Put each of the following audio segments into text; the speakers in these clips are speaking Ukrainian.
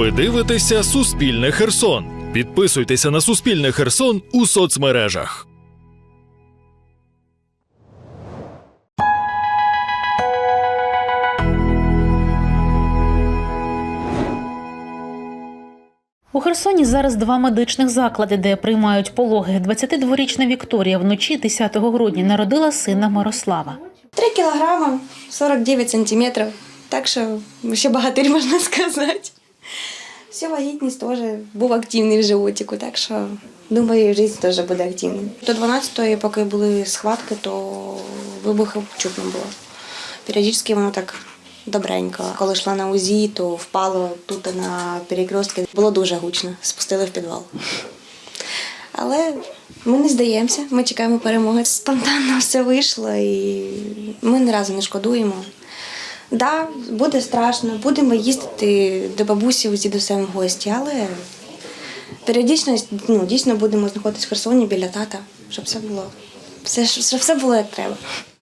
Ви дивитеся Суспільне Херсон. Підписуйтеся на Суспільне Херсон у соцмережах. У Херсоні зараз два медичних заклади, де приймають пологи. 22-річна Вікторія вночі 10 грудня народила сина Мирослава. 3 кілограми 49 сантиметрів. Так що ще багатир можна сказати. Вся вагітність теж був активний в животику, так що думаю, життя теж буде активною. До 12-ї, поки були схватки, то вибухів чутно було. Періодично воно так добренько. Коли йшла на УЗІ, то впало тут на перекрестки. Було дуже гучно, спустили в підвал. Але ми не здаємося, ми чекаємо перемоги. Спонтанно все вийшло і ми ні разу не шкодуємо. Так, да, буде страшно, будемо їздити до бабусі у дідусем в гості, але періодично ну, дійсно будемо знаходитись в Херсоні біля тата, щоб все було, все, щоб все було як треба.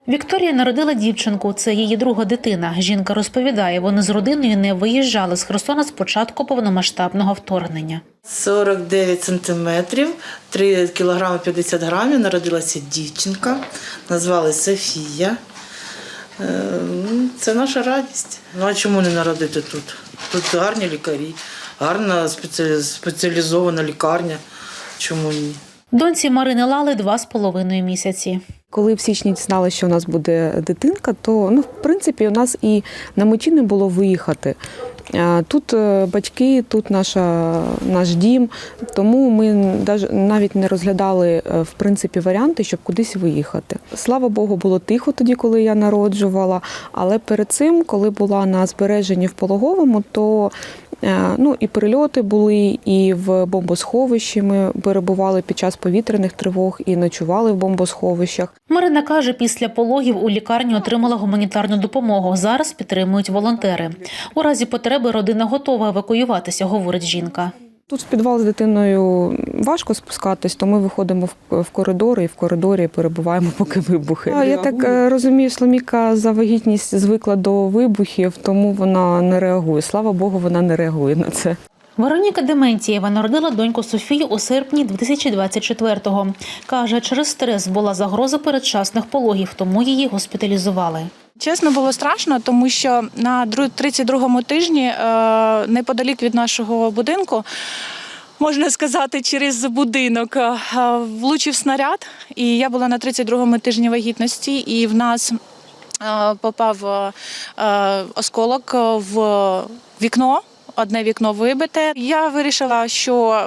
Вікторія народила дівчинку. Це її друга дитина. Жінка розповідає, вони з родиною не виїжджали з Херсона з початку повномасштабного вторгнення. 49 сантиметрів, 3 кілограми 50 грамів. Народилася дівчинка, назвали Софія. Е, Це наша радість. Ну а чому не народити тут? Тут гарні лікарі, гарна спеціалізована лікарня. Чому ні? Доньці Марини Лали два з половиною місяці. Коли в січні дізналися, що у нас буде дитинка, то ну, в принципі у нас і на меті не було виїхати. Тут е, батьки, тут наша, наш дім, тому ми навіть не розглядали е, в принципі варіанти, щоб кудись виїхати. Слава Богу, було тихо тоді, коли я народжувала. Але перед цим, коли була на збереженні в пологовому, то ну, і прильоти були, і в бомбосховищі ми перебували під час повітряних тривог і ночували в бомбосховищах. Марина каже, після пологів у лікарні отримала гуманітарну допомогу. Зараз підтримують волонтери. У разі потреби родина готова евакуюватися, говорить жінка. Тут в підвал з дитиною важко спускатись, то ми виходимо в, коридор коридори і в коридорі перебуваємо, поки вибухи. Я так е, розумію, Сломіка за вагітність звикла до вибухів, тому вона не реагує. Слава Богу, вона не реагує на це. Вероніка Дементієва народила доньку Софію у серпні 2024-го. Каже, через стрес була загроза передчасних пологів, тому її госпіталізували. Чесно, було страшно, тому що на дру- 32-му тижні е, неподалік від нашого будинку. Можна сказати, через будинок е, влучив снаряд, і я була на 32-му тижні вагітності, і в нас е, попав осколок в вікно. Одне вікно вибите. Я вирішила, що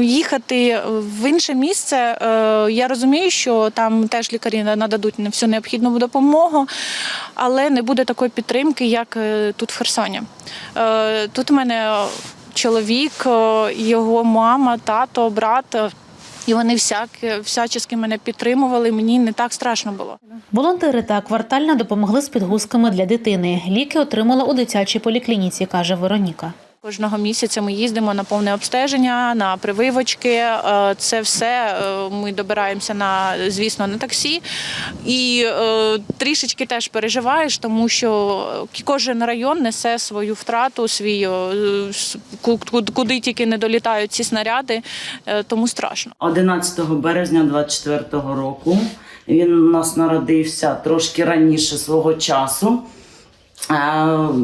їхати в інше місце. е, Я розумію, що там теж лікарі нададуть не всю необхідну допомогу, але не буде такої підтримки, як е, тут в Херсоні. Е, Тут у мене чоловік, його мама, тато, брат. І вони всяк, всячески мене підтримували. Мені не так страшно було. Волонтери та квартальна допомогли з підгузками для дитини. Ліки отримала у дитячій поліклініці, каже Вероніка. Кожного місяця ми їздимо на повне обстеження, на прививочки. Е, Це все е, ми добираємося на, звісно, на таксі. І е, трішечки теж переживаєш, тому що кожен район несе свою втрату, свій куди тільки не долітають ці снаряди, тому страшно. 11 березня 24-го року. Він у нас народився трошки раніше свого часу.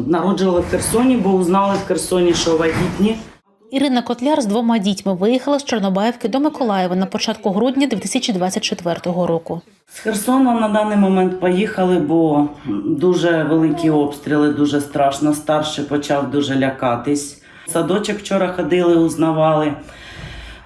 Народжували в Херсоні, бо узнали в Херсоні, що вагітні. Ірина Котляр з двома дітьми виїхала з Чорнобаївки до Миколаєва на початку грудня 2024 року. З Херсона на даний момент поїхали, бо дуже великі обстріли, дуже страшно. Старший почав дуже лякатись. Садочок вчора ходили, узнавали.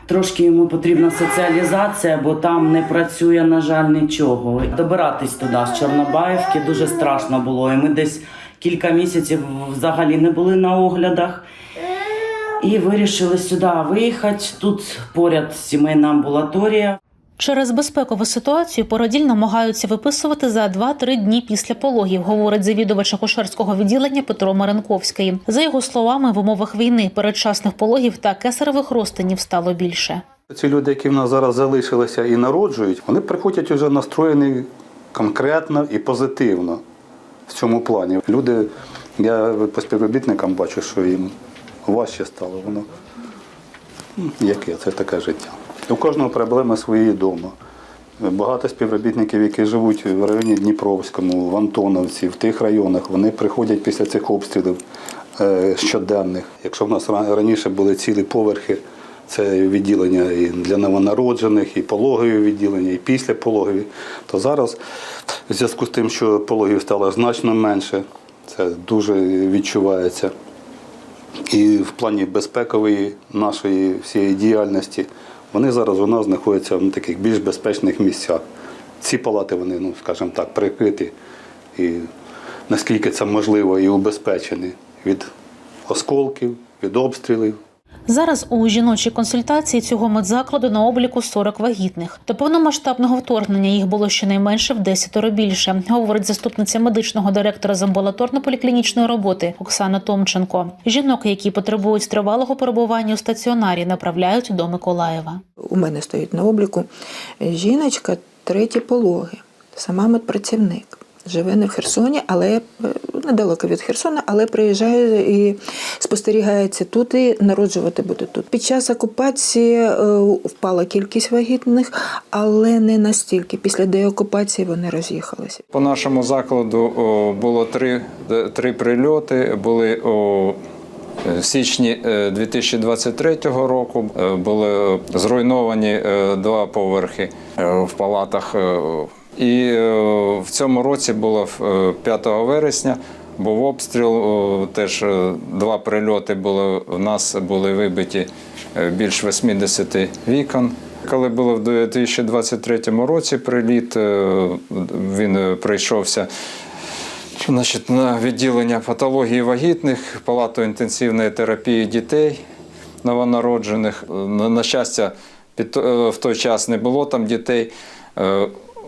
Трошки йому потрібна соціалізація, бо там не працює, на жаль, нічого. Добиратись туди з Чорнобаївки дуже страшно було. І ми десь кілька місяців взагалі не були на оглядах. І вирішили сюди виїхати. Тут поряд сімейна амбулаторія. Через безпекову ситуацію породіль намагаються виписувати за 2-3 дні після пологів, говорить завідувач акушерського відділення Петро Маренковський. За його словами, в умовах війни передчасних пологів та кесаревих розтинів стало більше. Ці люди, які в нас зараз залишилися і народжують, вони приходять вже настроєні конкретно і позитивно в цьому плані. Люди, я по співробітникам бачу, що їм важче стало. Воно яке, це таке життя. У кожного проблеми свої вдома. Багато співробітників, які живуть в районі Дніпровському, в Антоновці, в тих районах, вони приходять після цих обстрілів е, щоденних. Якщо в нас раніше були цілі поверхи, це відділення і для новонароджених, і пологові відділення, і після пологові, то зараз, в зв'язку з тим, що пологів стало значно менше, це дуже відчувається. І в плані безпекової нашої всієї діяльності вони зараз у нас знаходяться в таких більш безпечних місцях. Ці палати, вони, ну, скажімо так, прикриті і наскільки це можливо, і убезпечені від осколків, від обстрілів. Зараз у жіночій консультації цього медзакладу на обліку 40 вагітних. До повномасштабного вторгнення їх було щонайменше в 10 більше, говорить заступниця медичного директора з амбулаторно-поліклінічної роботи Оксана Томченко. Жінок, які потребують тривалого перебування у стаціонарі, направляють до Миколаєва. У мене стоїть на обліку жіночка треті пологи, сама медпрацівник. Живе не в Херсоні, але е, недалеко від Херсона, але приїжджає і спостерігається тут і народжувати буде тут. Під час окупації е, впала кількість вагітних, але не настільки. Після деокупації вони роз'їхалися. По нашому закладу було три, три прильоти. Були в січні е, 2023 року. Е, Були зруйновані е, два поверхи е, в палатах. Е, І е, в цьому році було е, 5 вересня. Був обстріл, теж е, два прильоти були в нас були вибиті е, більш 80 вікон. Коли було в 2023 році приліт, е, він е, прийшовся значить, на відділення патології вагітних, палату інтенсивної терапії дітей новонароджених. На, щастя, е, в той час не було там дітей.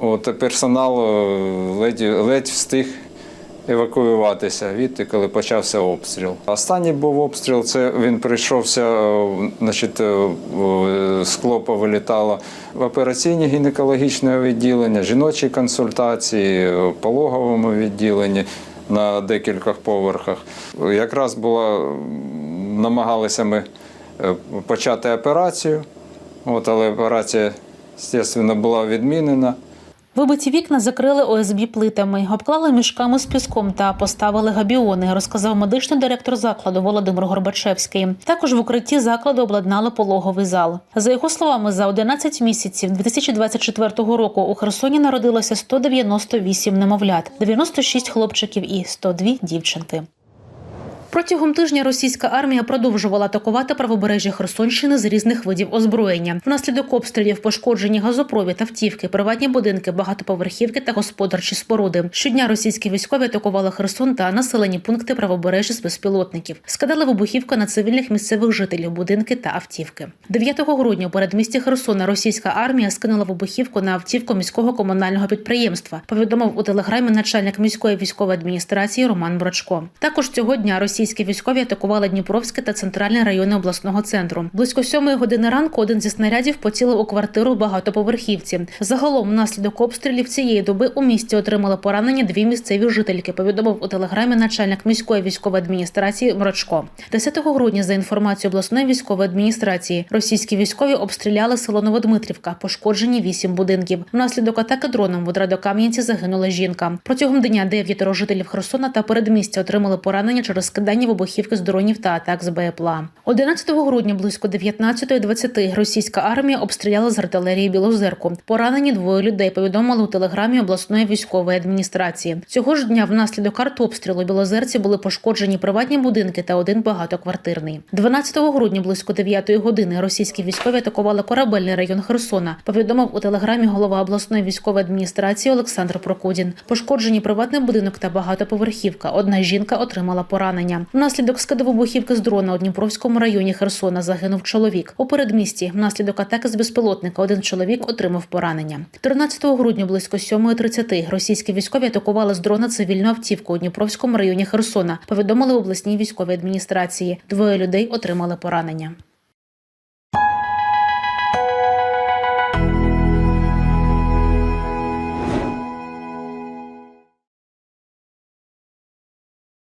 Е, От персонал е, ледь, ледь встиг евакуюватися відти, коли почався обстріл. Останній був обстріл, це він прийшовся, е, значить, е, в- скло повилітало в операційні гінекологічне відділення, жіночі консультації, е, пологовому відділенні на декількох поверхах. Якраз була, намагалися ми е, почати операцію, от, але операція, звісно, була відмінена. Вибиті вікна закрили ОСБ плитами, обклали мішками з піском та поставили габіони, розказав медичний директор закладу Володимир Горбачевський. Також в укритті закладу обладнали пологовий зал. За його словами, за 11 місяців 2024 року у Херсоні народилося 198 немовлят, 96 хлопчиків і 102 дівчинки. Протягом тижня російська армія продовжувала атакувати правобережжя Херсонщини з різних видів озброєння. Внаслідок обстрілів пошкоджені газопровід, автівки, приватні будинки, багатоповерхівки та господарчі споруди. Щодня російські військові атакували Херсон та населені пункти правобережжя з безпілотників. Скидали вибухівки на цивільних місцевих жителів, будинки та автівки. 9 грудня у передмісті Херсона російська армія скинула вибухівку на автівку міського комунального підприємства. Повідомив у телеграмі начальник міської військової адміністрації Роман Брачко. Також цього дня російські військові атакували Дніпровське та центральні райони обласного центру. Близько сьомої години ранку один зі снарядів поцілив у квартиру багатоповерхівці. Загалом, внаслідок обстрілів цієї доби у місті отримали поранення дві місцеві жительки. Повідомив у телеграмі начальник міської військової адміністрації Мрачко. 10 грудня, за інформацією обласної військової адміністрації, російські військові обстріляли село Новодмитрівка, пошкоджені вісім будинків. Внаслідок атаки дроном в Радокам'янці загинула жінка. Протягом дня дев'ятеро жителів Херсона та передмістя отримали поранення через скидання вибухівки з дронів та атак з БПЛА. 11 грудня близько 19.20 російська армія обстріляла з артилерії Білозерку. Поранені двоє людей повідомили у телеграмі обласної військової адміністрації. Цього ж дня внаслідок артобстрілу Білозерці були пошкоджені приватні будинки та один багатоквартирний. 12 грудня близько 9 години російські військові атакували корабельний район Херсона. Повідомив у телеграмі голова обласної військової адміністрації Олександр Прокудін. Пошкоджені приватний будинок та багатоповерхівка. Одна жінка отримала поранення. Внаслідок скидовибухівки з дрона у Дніпровському районі Херсона загинув чоловік. У передмісті внаслідок атаки з безпілотника один чоловік отримав поранення. 13 грудня близько 7.30 російські військові атакували з дрона цивільну автівку у Дніпровському районі Херсона. Повідомили обласній військовій адміністрації. Двоє людей отримали поранення.